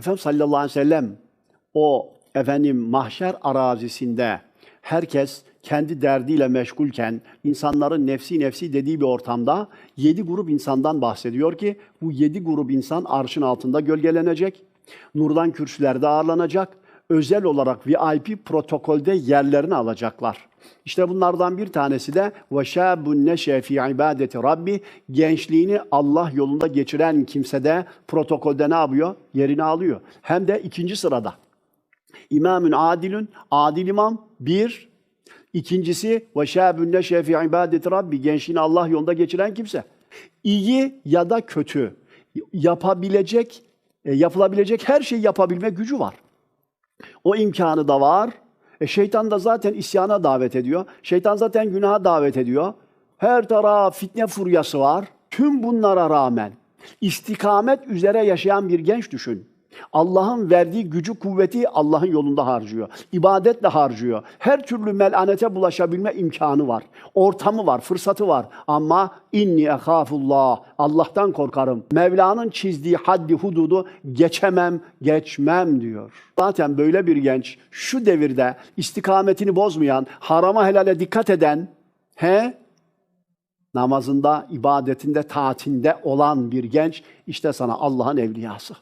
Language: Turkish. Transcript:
Efendimiz sallallahu aleyhi ve sellem o efendim mahşer arazisinde herkes kendi derdiyle meşgulken insanların nefsi nefsi dediği bir ortamda yedi grup insandan bahsediyor ki bu yedi grup insan arşın altında gölgelenecek. Nurdan kürsülerde ağırlanacak özel olarak VIP protokolde yerlerini alacaklar. İşte bunlardan bir tanesi de veşabun neşe fi ibadeti rabbi gençliğini Allah yolunda geçiren kimse de protokolde ne yapıyor? Yerini alıyor. Hem de ikinci sırada. İmamün adilün, adil imam bir, İkincisi ve şabun neşe fi rabbi gençliğini Allah yolunda geçiren kimse. İyi ya da kötü yapabilecek e, yapılabilecek her şeyi yapabilme gücü var. O imkanı da var. E şeytan da zaten isyana davet ediyor. Şeytan zaten günaha davet ediyor. Her taraf fitne furyası var. Tüm bunlara rağmen istikamet üzere yaşayan bir genç düşün. Allah'ın verdiği gücü, kuvveti Allah'ın yolunda harcıyor. İbadetle harcıyor. Her türlü melanete bulaşabilme imkanı var. Ortamı var, fırsatı var. Ama inni ehafullah. Allah'tan korkarım. Mevla'nın çizdiği haddi hududu geçemem, geçmem diyor. Zaten böyle bir genç şu devirde istikametini bozmayan, harama helale dikkat eden, he namazında, ibadetinde, taatinde olan bir genç işte sana Allah'ın evliyası.